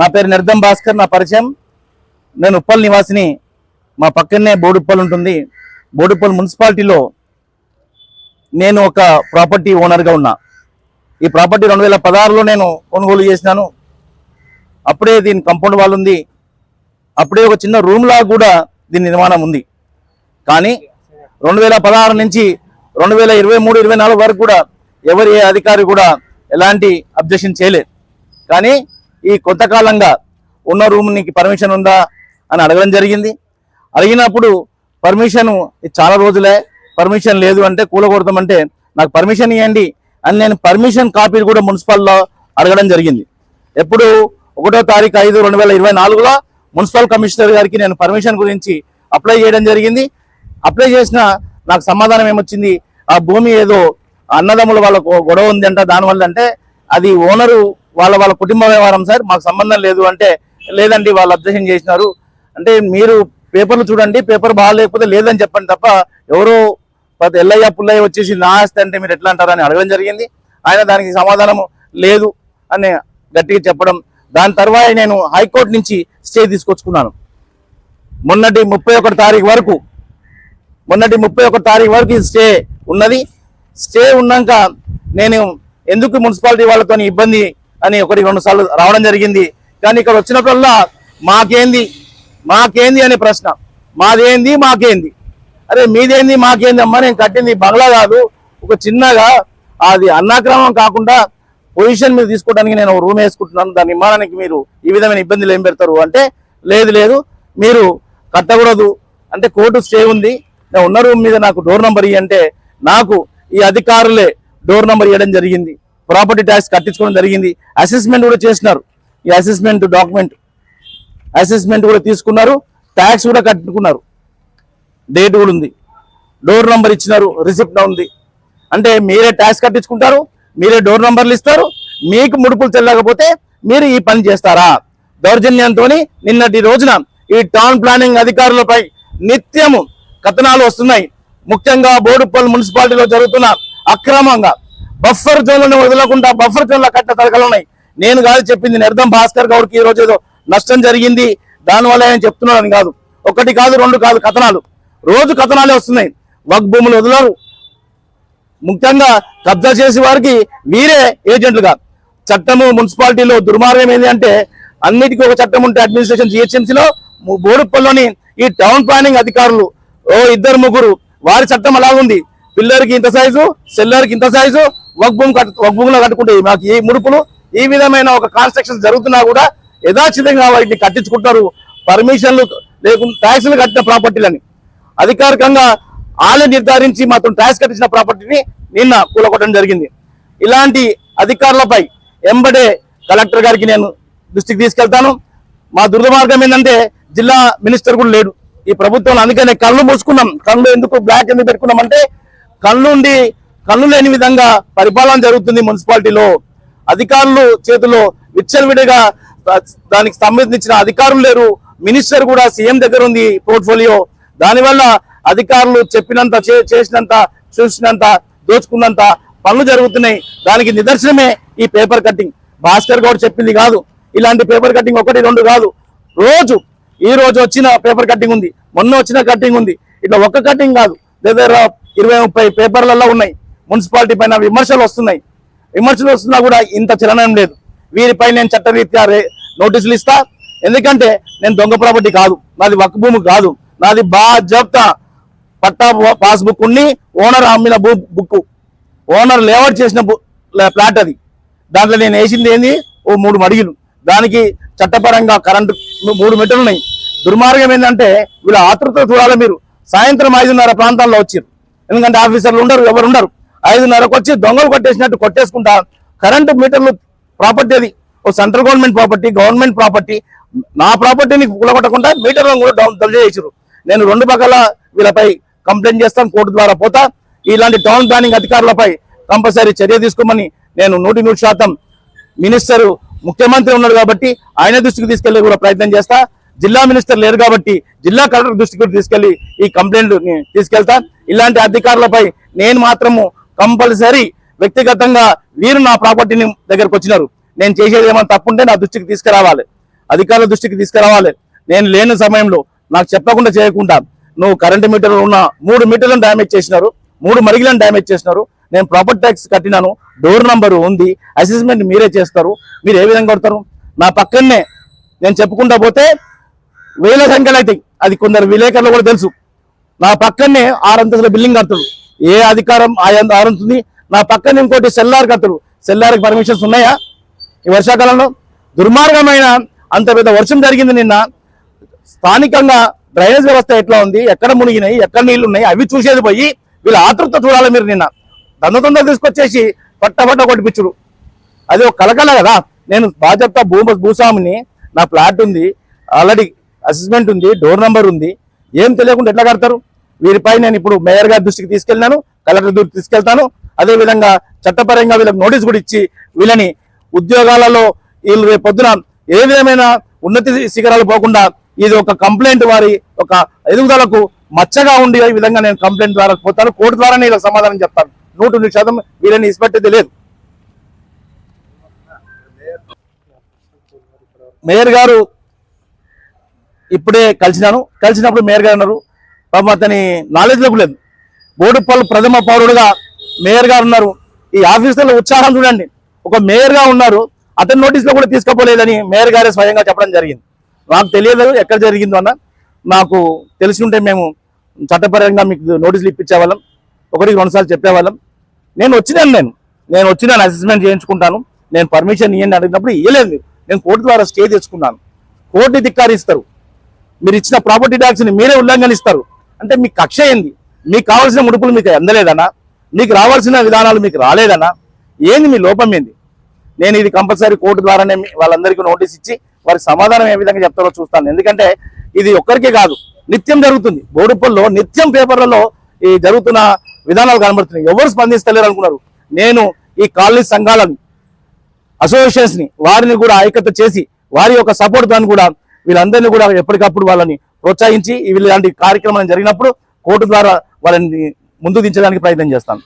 నా పేరు నిర్ధం భాస్కర్ నా పరిచయం. నేను ఉప్పల్ నివాసిని. మా పక్కనే బోడుప్పల్ ఉంటుంది. బోడుప్పల్ మున్సిపాలిటీలో నేను ఒక ప్రాపర్టీ ఓనర్గా ఉన్నా. ఈ ప్రాపర్టీ రెండు వేల పదహారులో నేను కొనుగోలు చేసినాను. అప్పుడే దీని కంపౌండ్ వాల్ ఉంది. అప్పుడే ఒక చిన్న రూమ్లా కూడా దీని నిర్మాణం ఉంది. కానీ రెండు వేల పదహారు నుంచి రెండు వేల ఇరవై మూడు ఇరవై నాలుగు వరకు కూడా ఎవరి ఏ అధికారి కూడా ఎలాంటి అబ్జెక్షన్ చేయలేదు. కానీ ఈ కొంతకాలంగా ఉన్న రూమ్ నీకు పర్మిషన్ ఉందా అని అడగడం జరిగింది. అడిగినప్పుడు పర్మిషన్ చాలా రోజులే పర్మిషన్ లేదు అంటే కూలగొడతామంటే నాకు పర్మిషన్ ఇవ్వండి అని నేను పర్మిషన్ కాపీలు కూడా మున్సిపల్లో అడగడం జరిగింది. ఎప్పుడు ఒకటో తారీఖు ఐదు రెండు వేల ఇరవై నాలుగులో మున్సిపల్ కమిషనర్ గారికి నేను పర్మిషన్ గురించి అప్లై చేయడం జరిగింది. అప్లై చేసిన నాకు సమాధానం ఏమొచ్చింది? ఆ భూమి ఏదో అన్నదమ్ముల వాళ్ళకు గొడవ ఉంది అంట దానివల్ల అంటే అది ఓనరు వాళ్ళ వాళ్ళ కుటుంబ వ్యవహారం సార్ మాకు సంబంధం లేదు అంటే లేదండి వాళ్ళు అబ్జెక్షన్ చేసినారు. అంటే మీరు పేపర్లు చూడండి పేపర్ బాగాలేకపోతే లేదని చెప్పండి తప్ప ఎవరో ప్రతి ఎల్లయ్య పుల్లయ్య వచ్చేసి నా ఆస్తి అంటే మీరు ఎట్లా అంటారని అడగడం జరిగింది. ఆయన దానికి సమాధానము లేదు అని గట్టిగా చెప్పడం. దాని తర్వాత నేను హైకోర్టు నుంచి స్టే తీసుకొచ్చుకున్నాను. మొన్నటి ముప్పై ఒకటి తారీఖు వరకు మొన్నటి ముప్పై ఒకటి తారీఖు వరకు స్టే ఉన్నది. స్టే ఉన్నాక నేను ఎందుకు మున్సిపాలిటీ వాళ్ళతో ఇబ్బంది అని ఒకటి రెండు సార్లు రావడం జరిగింది. కానీ ఇక్కడ వచ్చినప్పుడల్లా మాకేంది? మాకేంది అనే ప్రశ్న. మాదేంది? మాకేంది? అరే మీదేంది? మాకేంది? అమ్మా నేను కట్టింది బంగ్లా కాదు. ఒక చిన్నగా అది అన్నాక్రమం కాకుండా పొజిషన్ మీద తీసుకోవడానికి నేను రూమ్ వేసుకుంటున్నాను. దాని నిర్మాణానికి మీరు ఈ విధమైన ఇబ్బందులు ఏం పెడతారు అంటే లేదు లేదు మీరు కట్టకూడదు. అంటే కోర్టు స్టే ఉంది. నేను ఉన్న రూమ్ మీద నాకు డోర్ నంబర్ ఇవ్వంటే నాకు ఈ అధికారులే డోర్ నంబర్ ఇవ్వడం జరిగింది. ప్రాపర్టీ ట్యాక్స్ కట్టించుకోవడం జరిగింది. అసెస్మెంట్ కూడా చేసినారు. ఈ అసెస్మెంట్ డాక్యుమెంట్ అసెస్మెంట్ కూడా తీసుకున్నారు. ట్యాక్స్ కూడా కట్టుకున్నారు. డేట్ కూడా ఉంది. డోర్ నంబర్ ఇచ్చినారు. రిసిప్ట్ ఉంది. అంటే మీరే ట్యాక్స్ కట్టించుకుంటారు. మీరే డోర్ నంబర్లు ఇస్తారు. మీకు ముడుపులు చెల్లకపోతే మీరు ఈ పని చేస్తారా? దౌర్జన్యంతో నిన్నటి రోజున ఈ టౌన్ ప్లానింగ్ అధికారులపై నిత్యము కథనాలు వస్తున్నాయి. ముఖ్యంగా బోడుపల్ మున్సిపాలిటీలో జరుగుతున్న అక్రమంగా బఫర్ జోన్లను వదలకుండా బఫర్ జోన్ల కట్ట తరగలు ఉన్నాయి నేను కాదు చెప్పింది నిర్ధం భాస్కర్ గౌడ్కి ఈ రోజు ఏదో నష్టం జరిగింది దానివల్ల ఆయన చెప్తున్నాడని కాదు. ఒకటి కాదు రెండు కాదు కథనాలు. రోజు కథనాలే వస్తున్నాయి. వక్ భూములు వదలరు. ముఖ్యంగా కబ్జా చేసే వారికి వీరే ఏజెంట్లుగా. చట్టము మున్సిపాలిటీలో దుర్మార్గం ఏంటి అంటే అన్నిటికీ ఒక చట్టం ఉంటే అడ్మినిస్ట్రేషన్ జిహెచ్ఎంసీలో బోడుప్పల్లోని ఈ టౌన్ ప్లానింగ్ అధికారులు ఓ ఇద్దరు ముగ్గురు వారి చట్టం అలాగుంది. పిల్లర్కి ఇంత సైజు సెల్లర్కి ఇంత సైజు వక్ భూమి కట్టు వక్ భూమిలో కట్టుకుంటే మాకు ఈ ముడుపులు ఈ విధమైన ఒక కన్స్ట్రక్షన్ జరుగుతున్నా కూడా యథాచితంగా వాటిని కట్టించుకుంటారు. పర్మిషన్లు లేకుండా ట్యాక్స్లు కట్టిన ప్రాపర్టీలని అధికారికంగా వాళ్ళు నిర్ధారించి మాత్రం ట్యాక్స్ కట్టించిన ప్రాపర్టీని నిన్న కూలగొట్టడం జరిగింది. ఇలాంటి అధికారులపై ఎంబడే కలెక్టర్ గారికి నేను దృష్టికి తీసుకెళ్తాను. మా దుర్దమార్గం ఏంటంటే జిల్లా మినిస్టర్ కూడా లేడు. ఈ ప్రభుత్వం అందుకనే కళ్ళు మూసుకున్నాం. కళ్ళు ఎందుకు బ్లాక్ ఎందుకు పెట్టుకున్నాం అంటే కళ్ళుండి కళ్ళు లేని విధంగా పరిపాలన జరుగుతుంది మున్సిపాలిటీలో. అధికారులు చేతిలో విచ్చలవిడిగా దానికి సంబంధించిన అధికారులు లేరు. మినిస్టర్ కూడా సీఎం దగ్గర ఉంది పోర్ట్ఫోలియో. దానివల్ల అధికారులు చెప్పినంత చే- చేసినంత చూసినంత దోచుకున్నంత పనులు జరుగుతున్నాయి. దానికి నిదర్శనమే ఈ పేపర్ కట్టింగ్ భాస్కర్ గౌడ్ చెప్పింది కాదు. ఇలాంటి పేపర్ కట్టింగ్ ఒకటి రెండు కాదు. రోజు ఈ రోజు వచ్చిన పేపర్ కట్టింగ్ ఉంది. మొన్న వచ్చిన కట్టింగ్ ఉంది. ఇట్లా ఒక్క కట్టింగ్ కాదు. దగ్గర ఇరవై ముప్పై పేపర్లలో ఉన్నాయి. మున్సిపాలిటీ పైన విమర్శలు వస్తున్నాయి. విమర్శలు వస్తున్నా కూడా ఇంత చలనం లేదు. వీరిపై నేను చట్టరీత్యా రే- నోటీసులు ఇస్తా. ఎందుకంటే నేను దొంగ ప్రాపర్టీ కాదు. నాది వక్ భూమి కాదు. నాది బాజప్తా పట్టా పాస్బుక్ ఉండి ఓనర్ అమ్మిన బు బుక్ ఓనర్ లేఅవుట్ చేసిన బు- ప్లాట్ అది. దాంట్లో నేను వేసింది ఏంది? ఓ మూడు మడిగిలు. దానికి చట్టపరంగా కరెంటు మూడు మీటర్లు ఉన్నాయి దుర్మార్గం ఏంటంటే వీళ్ళ ఆతృత చూడాలి మీరు. సాయంత్రం ఐదున్నర ప్రాంతాల్లో వచ్చారు ఎందుకంటే ఆఫీసర్లు ఉండరు ఎవరు ఉండరు. ఐదున్నరకు వచ్చి దొంగలు కొట్టేసినట్టు కొట్టేసుకుంటా కరెంటు మీటర్లు ప్రాపర్టీ అది. ఓ central government property government property. నా ప్రాపర్టీని కూలగొట్టకుండా మీటర్లను కూడా డౌన్ చేసారు నేను రెండు పక్కల వీళ్ళపై కంప్లైంట్ చేస్తాను కోర్టు ద్వారా పోతా. ఇలాంటి టౌన్ ప్లానింగ్ అధికారులపై కంపల్సరీ చర్య తీసుకోమని నేను నూటి నూరు శాతం మినిస్టర్ ముఖ్యమంత్రి ఉన్నాడు కాబట్టి ఆయన దృష్టికి తీసుకెళ్ళే కూడా ప్రయత్నం చేస్తా. జిల్లా మినిస్టర్ లేరు కాబట్టి జిల్లా కలెక్టర్ దృష్టికి తీసుకెళ్ళి ఈ కంప్లైంట్ తీసుకెళ్తా. ఇలాంటి అధికారులపై నేను మాత్రము కంపల్సరీ వ్యక్తిగతంగా వీరు నా ప్రాపర్టీని దగ్గరకు వచ్చినారు. నేను చేసేది ఏమైనా తప్పుంటే నా దృష్టికి తీసుకురావాలి. అధికారుల దృష్టికి తీసుకురావాలి. నేను లేని సమయంలో నాకు చెప్పకుండా చేయకుండా నువ్వు కరెంటు మీటర్లు ఉన్న మూడు మీటర్లను డ్యామేజ్ చేసినారు. మూడు మరిగిలను డ్యామేజ్ చేసినారు. నేను ప్రాపర్టీ ట్యాక్స్ కట్టినాను. డోర్ నంబరు ఉంది. అసెస్మెంట్ మీరే చేస్తారు. మీరు ఏ విధంగా కొడతారు? నా పక్కనే నేను చెప్పుకుంటా పోతే వేల సంఖ్యలు అవుతాయి. అది కొందరు విలేకరులు కూడా తెలుసు. నా పక్కనే ఆరంతస్తుల బిల్డింగ్ కడతాడు ఏ అధికారం ఆయన ఆరంతుంది నా పక్కన ఇంకోటి సెల్లార్ కడతాడు సెల్లార్కి పర్మిషన్స్ ఉన్నాయా? ఈ వర్షాకాలంలో దుర్మార్గమైన అంత పెద్ద వర్షం జరిగింది నిన్న. స్థానికంగా డ్రైనేజ్ వ్యవస్థ ఎట్లా ఉంది? ఎక్కడ మునిగినాయి? ఎక్కడ నీళ్ళు ఉన్నాయి? అవి చూసేది పోయి వీళ్ళ ఆతృత చూడాలి మీరు నిన్న. దండ తొందర తీసుకొచ్చేసి పట్టబట్ట ఒకటి కొట్టిపించుడు అది ఒక కలకల కదా? నేను బాధ్యత భూ భూస్వామిని నా ప్లాట్ ఉంది. ఆల్రెడీ అసెస్మెంట్ ఉంది డోర్ నంబర్ ఉంది. ఏం తెలియకుండా ఎట్లా కడతారు? వీరిపై నేను ఇప్పుడు మేయర్ గారి దృష్టికి తీసుకెళ్ళాను కలెక్టర్ దృష్టికి తీసుకెళ్తాను. అదే విధంగా చట్టపరంగా వీళ్ళకి నోటీస్ కూడా ఇచ్చి వీళ్ళని ఉద్యోగాలలో వీళ్ళు రేపు పొద్దున ఏ విధమైన ఉన్నతి శిఖరాలు పోకుండా ఇది ఒక కంప్లైంట్ వారి ఒక ఎదుగుదలకు మచ్చగా ఉండి ఈ విధంగా నేను కంప్లైంట్ ద్వారా పోతాను. కోర్టు ద్వారా నేను సమాధానం చెప్తాను. నూట నూరు శాతం వీళ్ళని ఇష్టపెట్టేది లేదు. మేయర్ గారు ఇప్పుడే కలిసినాను. కలిసినప్పుడు మేయర్ గారు అన్నారు పాపం అతని నాలెడ్జ్లోకి లేదు. బోడుపల్లి ప్రథమ పౌరుడుగా మేయర్ గారు ఉన్నారు. ఈ ఆఫీసర్ల ఉత్సాహం చూడండి. ఒక మేయర్గా ఉన్నారు. అతని నోటీస్లో కూడా తీసుకోపోలేదని మేయర్ గారే స్వయంగా చెప్పడం జరిగింది. నాకు తెలియదు ఎక్కడ జరిగిందో అన్న. నాకు తెలిసి ఉంటే మేము చట్టపరంగా మీకు నోటీసులు ఇప్పించేవాళ్ళం. ఒకటికి రెండుసార్లు చెప్పేవాళ్ళం. నేను వచ్చినాను నేను. నేను వచ్చినాను అసెస్మెంట్ చేయించుకుంటాను. నేను పర్మిషన్ ఇవ్వండి అడిగినప్పుడు ఇవ్వలేదు నేను కోర్టు ద్వారా స్టే తెచ్చుకున్నాను. కోర్టు ధిక్కారిస్తారు. మీరు ఇచ్చిన ప్రాపర్టీ ట్యాక్స్ని మీరే ఉల్లంఘనిస్తారు. అంటే మీ కక్ష ఏంది? మీకు కావాల్సిన ముడుపులు మీకు అందలేదనా? మీకు రావాల్సిన విధానాలు మీకు రాలేదనా? ఏంది మీ లోపం ఏంది? నేను ఇది కంపల్సరీ కోర్టు ద్వారానే వాళ్ళందరికీ నోటీస్ ఇచ్చి వారి సమాధానం ఏ విధంగా చెప్తారో చూస్తాను. ఎందుకంటే ఇది ఒక్కరికే కాదు నిత్యం జరుగుతుంది. బోడుపల్లో నిత్యం పేపర్లలో ఈ జరుగుతున్న విధానాలు కనబడుతున్నాయి. ఎవరు స్పందిస్తలేరు అనుకున్నారు? నేను ఈ కాలనీ సంఘాలను అసోసియేషన్స్ని వారిని కూడా ఐక్యత చేసి వారి యొక్క సపోర్ట్ దాన్ని కూడా వీళ్ళందరినీ కూడా ఎప్పటికప్పుడు వాళ్ళని ప్రోత్సహించి ఇలాంటి కార్యక్రమాలు జరిగినప్పుడు కోర్టు ద్వారా వాళ్ళని ముందు దించడానికి ప్రయత్నం చేస్తాను.